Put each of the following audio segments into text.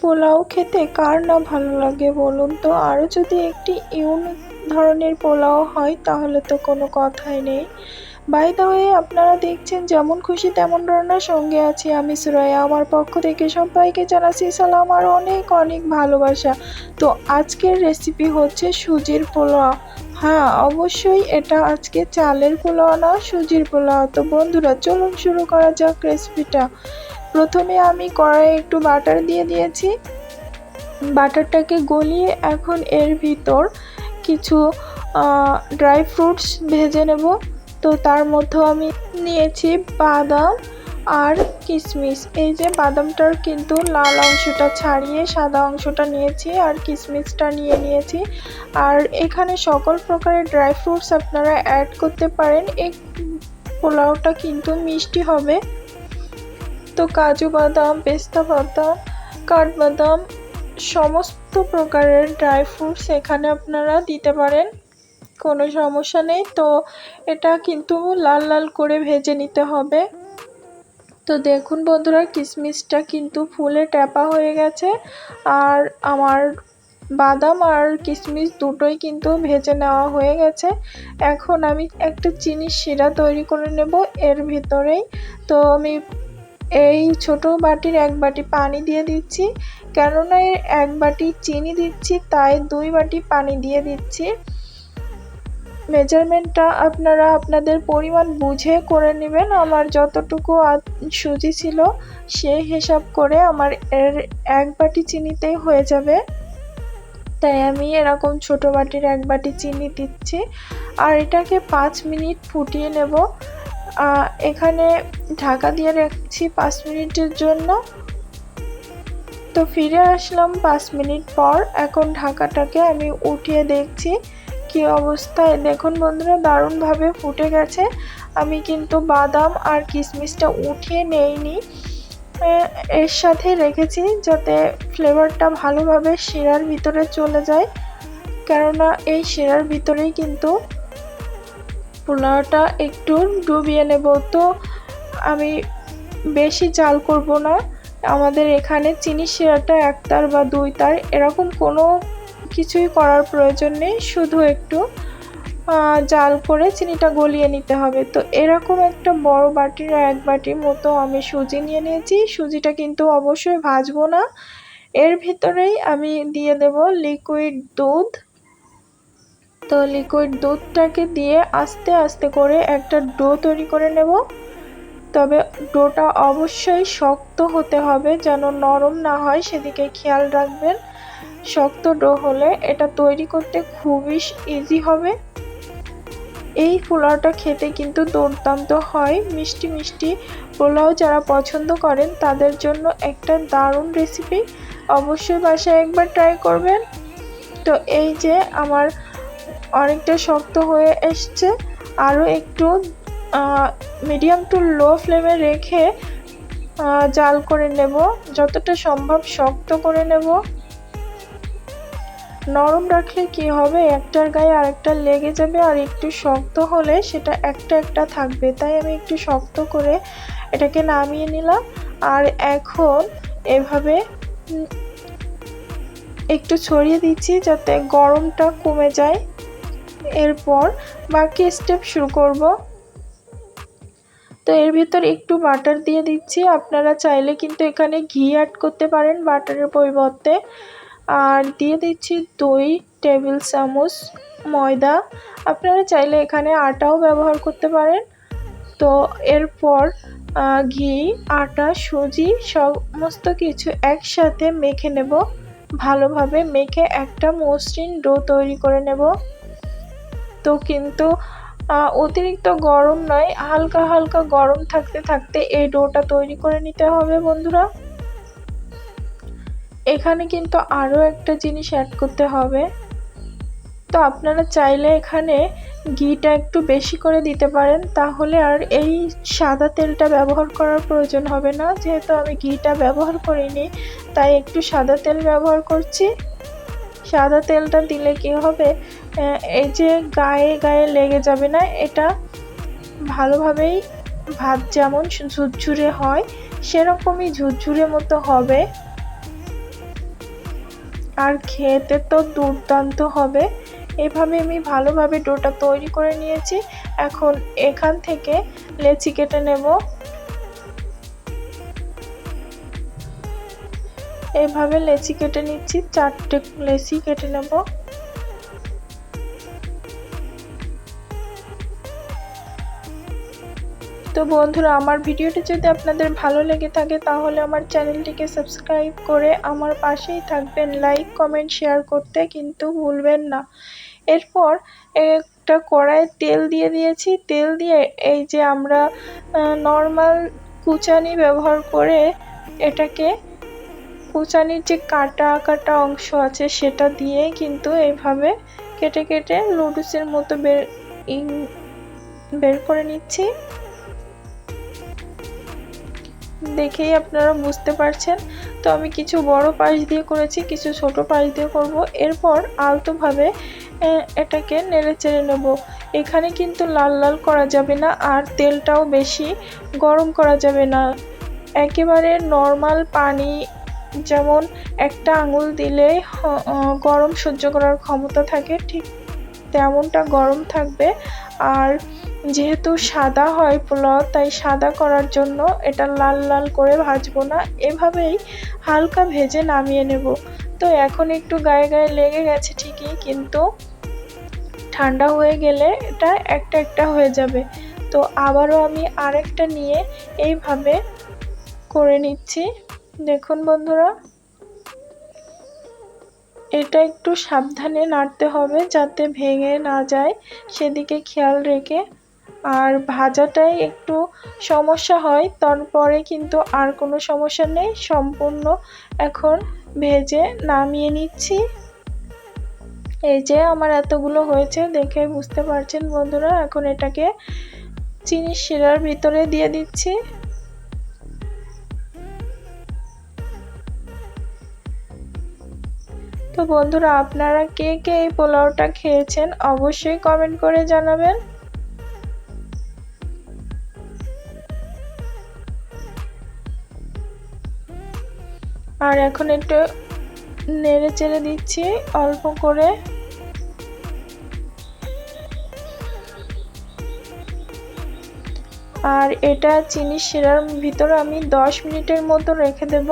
পোলাও খেতে কার না ভালো লাগে বলুন তো? আরও যদি একটি ইউনিক ধরনের পোলাও হয়, তাহলে তো কোনো কথাই নেই। বাই দ্য ওয়ে আপনারা দেখছেন যেমন খুশি তেমন রান্নার সঙ্গে আছি আমি সুরাইয়া। আমার পক্ষ থেকে সবাইকে জানাচ্ছি সালাম আর অনেক অনেক ভালোবাসা। তো আজকের রেসিপি হচ্ছে সুজির পোলাও। হ্যাঁ অবশ্যই এটা আজকে চালের পোলাও না, সুজির পোলাও। তো বন্ধুরা, চলুন শুরু করা যাক রেসিপিটা প্রথমে আমি কড়াইয়ে একটু বাটার দিয়ে দিয়েছি। বাটারটাকে গলিয়ে এখন এর ভিতর কিছু ড্রাই ফ্রুটস ভেজে নেব। তো তার মধ্যে আমি নিয়েছি বাদাম আর কিশমিশ এই যে বাদামটার কিন্তু লাল অংশটা ছাড়িয়ে সাদা অংশটা নিয়েছি আর কিশমিশটা নিয়ে নিয়েছি। আর এখানে সকল প্রকারের ড্রাই ফ্রুটস আপনারা অ্যাড করতে পারেন। এই পোলাওটা কিন্তু মিষ্টি হবে। তো কাজু বাদাম, পেস্তা বাদাম কাঠবাদাম সমস্ত প্রকারের ড্রাই ফ্রুটস এখানে আপনারা দিতে পারেন। কোনো সমস্যা নেই। তো এটা কিন্তু লাল লাল করে ভেজে নিতে হবে। তো দেখুন বন্ধুরা কিশমিশটা কিন্তু ফুলে ট্যাপা হয়ে গেছে। আর আমার বাদাম আর কিশমিশ দুটোই কিন্তু ভেজে নেওয়া হয়ে গেছে। এখন আমি একটা চিনির শিরা তৈরি করে নেব এর ভিতরেই। তো আমি এই ছোট বাটির এক বাটি পানি দিয়ে দিচ্ছি। কেননা এর এক বাটি চিনি দিচ্ছি, তাই দুই বাটি পানি দিয়ে দিচ্ছি। মেজারমেন্টটা আপনারা আপনাদের পরিমাণ বুঝে করে নেবেন। আমার যতটুকু সুজি ছিল সেই হিসাব করে আমার এর এক বাটি চিনিতেই হয়ে যাবে। তাই আমি এরকম ছোট বাটির এক বাটি চিনি দিচ্ছি। আর এটাকে পাঁচ মিনিট ফুটিয়ে নেব। এখানে ঢাকা দিয়ে রাখছি পাঁচ মিনিটের জন্য। তো ফিরে আসলাম পাঁচ মিনিট পর। এখন ঢাকাটাকে আমি উঠিয়ে দেখছি কি অবস্থায় দেখুন বন্ধুরা, দারুণভাবে ফুটে গেছে। আমি কিন্তু বাদাম আর কিশমিশটা উঠিয়ে নেইনি। এর সাথে রেখেছি যাতে ফ্লেভারটা ভালোভাবে শিরার ভিতরে চলে যায়। কেননা এই শিরার ভিতরেই কিন্তু পোলাওটা একটু ডুবিয়ে নেব। তো আমি বেশি জাল করব না। আমাদের এখানে চিনি শিরাটা এক তার বা দুই তার, এরকম কোনো কিছুই করার প্রয়োজন নেই। শুধু একটু জাল করে চিনিটা গলিয়ে নিতে হবে। তো এরকম একটা বড় বাটির এক বাটির মতো আমি সুজি নিয়ে নিয়েছি। সুজিটা কিন্তু অবশ্যই ভাজবো না। এর ভিতরেই আমি দিয়ে দেব লিকুইড দুধ। তো লিকুইড দুধটাকে দিয়ে আস্তে আস্তে করে একটা ডো তৈরি করে নেব। তবে ডোটা অবশ্যই শক্ত হতে হবে যেন নরম না হয়, সেদিকে খেয়াল রাখবেন। শক্ত ডো হলে এটা তৈরি করতে খুবই ইজি হবে। এই পোলাওটা খেতে কিন্তু দুর্দান্ত হয়। মিষ্টি মিষ্টি পোলাও যারা পছন্দ করেন, তাদের জন্য একটা দারুণ রেসিপি অবশ্যই বাসায় একবার ট্রাই করবেন। তো এই যে আমার অনেকটা শক্ত হয়ে এসছে। আরও একটু মিডিয়াম টু লো ফ্লেমে রেখে জাল করে নেব। যতটা সম্ভব শক্ত করে নেব। নরম রাখলে কি হবে? একটার গায়ে আরেকটা লেগে যাবে আর একটু শক্ত হলে সেটা একটা একটা থাকবে। তাই আমি একটু শক্ত করে এটাকে নামিয়ে নিলাম। আর এখন এভাবে একটু ছড়িয়ে দিচ্ছি যাতে গরমটা কমে যায়। এরপর বাকি স্টেপ শুরু করব। তো এর ভিতর একটু বাটার দিয়ে দিচ্ছি। আপনারা চাইলে কিন্তু এখানে ঘি অ্যাড করতে পারেন বাটারের পরিবর্তে। আর দিয়ে দিচ্ছি দই টেবিল চামচ ময়দা। আপনারা চাইলে এখানে আটাও ব্যবহার করতে পারেন। তো এরপর ঘি, আটা, সুজি সমস্ত কিছু একসাথে মেখে নেব। ভালোভাবে মেখে একটা মসৃণ ডো তৈরি করে নেব। তো কিন্তু অতিরিক্ত গরম নয়, হালকা হালকা গরম থাকতে থাকতে এই ডোটা তৈরি করে নিতে হবে বন্ধুরা। এখানে কিন্তু আরও একটা জিনিস অ্যাড করতে হবে। তো আপনারা চাইলে এখানে ঘিটা একটু বেশি করে দিতে পারেন, তাহলে আর এই সাদা তেলটা ব্যবহার করার প্রয়োজন হবে না। যেহেতু আমি ঘিটা ব্যবহার করিনি, তাই একটু সাদা তেল ব্যবহার করছি। সাদা তেলটা দিলে কি হবে? এই যে গায়ে গায়ে লেগে যাবে না? এটা ভালোভাবেই ভাত যেমন ঝুরঝুরে হয়, সেরকমই ঝুরঝুরে মতো হবে। আর খেতে তো দুর্দান্ত হবে। এভাবে আমি ভালোভাবে ডোটা তৈরি করে নিয়েছি। এখন এখান থেকে লেচি কেটে নেব। এভাবে লেচি কেটে নিচ্ছি, চারটে লেচি কেটে নেব। তো বন্ধুরা, আমার ভিডিওটি যদি আপনাদের ভালো লেগে থাকে, তাহলে আমার চ্যানেলটিকে সাবস্ক্রাইব করে আমার পাশেই থাকবেন। লাইক, কমেন্ট, শেয়ার করতে কিন্তু ভুলবেন না। এরপর একটা কড়াইয়ে তেল দিয়ে দিয়েছি। তেল দিয়ে এই যে আমরা নর্মাল কুচানি ব্যবহার করে এটাকে কুচানির যে কাটা কাটা অংশ আছে সেটা দিয়ে কিন্তু এইভাবে কেটে কেটে লুডুসের মতো বের বের করে নিচ্ছি। দেখেই আপনারা বুঝতে পারছেন। তো আমি কিছু বড় পাশ দিয়ে করেছি, কিছু ছোট পাশ দিয়ে করব। এরপর আলতোভাবে এটাকে নেড়ে চেড়ে নেব। এখানে কিন্তু লাল লাল করা যাবে না, আর তেলটাও বেশি গরম করা যাবে না। একেবারে নর্মাল পানি যেমন একটা আঙুল দিলে গরম সহ্য করার ক্ষমতা থাকে, ঠিক তেমনটা গরম থাকবে। আর যেহেতু সাদা হয় পোলাও, তাই সাদা করার জন্য এটা লাল লাল করে ভাজবো না, এভাবেই হালকা ভেজে নামিয়ে নেব। তো এখন একটু গায়ে গায়ে লেগে গেছে ঠিকই, কিন্তু ঠান্ডা হয়ে গেলে এটা একটা একটা হয়ে যাবে। তো আবারও আমি আরেকটা নিয়ে এইভাবে করে নিচ্ছি। দেখুন বন্ধুরা। এটা একটু সাবধানে নাড়তে হবে যাতে ভেঙে না যায়। সেদিকে খেয়াল রেখে। আর ভাজাটাই একটু সমস্যা হয়, তারপরে কিন্তু আর কোনো সমস্যা নেই। সম্পূর্ণ এখন ভেজে নামিয়ে নিচ্ছি। এই যে আমার এতগুলো হয়েছে, দেখে বুঝতে পারছেন বন্ধুরা। এখন এটাকে চিনি শিরার ভিতরে দিয়ে দিচ্ছি। তো বন্ধুরা, আপনারা কে কে এই পোলাওটা খেয়েছেন অবশ্যই কমেন্ট করে জানাবেন। আর এখন একটু নেড়ে চেড়ে দিচ্ছি অল্প করে। আর এটা চিনি শিরার ভিতরে আমি 10 মিনিটের মতো রেখে দেব।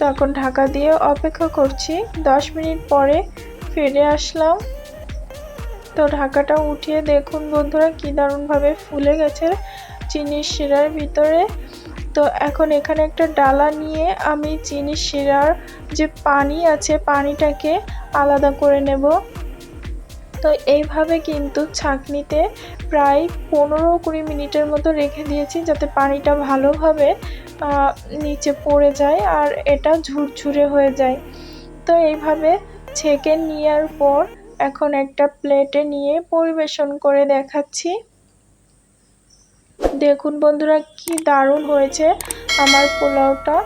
তো এখন ঢাকা দিয়ে অপেক্ষা করছি। 10 মিনিট পরে ফিরে আসলাম। তো ঢাকাটা উঠিয়ে দেখুন বন্ধুরা, কি দারুণভাবে ফুলে গেছে চিনি শিরার ভিতরে। তো এখন এখানে একটা ডালা নিয়ে আমি চিনি শিরার যে পানি আছে, পানিটাকে আলাদা করে নেব। তো এইভাবে কিন্তু ছাঁকনিতে প্রায় পনেরো কুড়ি মিনিটের মতো রেখে দিয়েছি যাতে পানিটা ভালোভাবে নিচে পড়ে যায় আর এটা ঝুরঝুরে হয়ে যায়। তো এইভাবে ছেঁকে নেওয়ার পর এখন একটা প্লেটে নিয়ে পরিবেশন করে দেখাচ্ছি। দেখুন বন্ধুরা, কি দারুণ হয়েছে আমার পোলাওটা।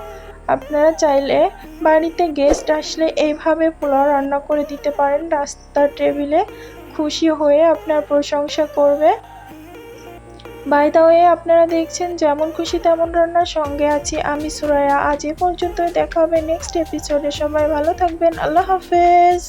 আপনারা চাইলে বাড়িতে গেস্ট আসলে এইভাবে পোলাও রান্না করে দিতে পারেন। রাস্তার টেবিলে খুশি হয়ে আপনার প্রশংসা করবে। বাই দাওয়ে আপনারা দেখছেন যেমন খুশি তেমন রান্নার সঙ্গে আছি আমি সুরায়া আজ এ পর্যন্ত দেখা হবে নেক্সট এপিসোডে সবাই ভালো থাকবেন। আল্লাহ হাফেজ।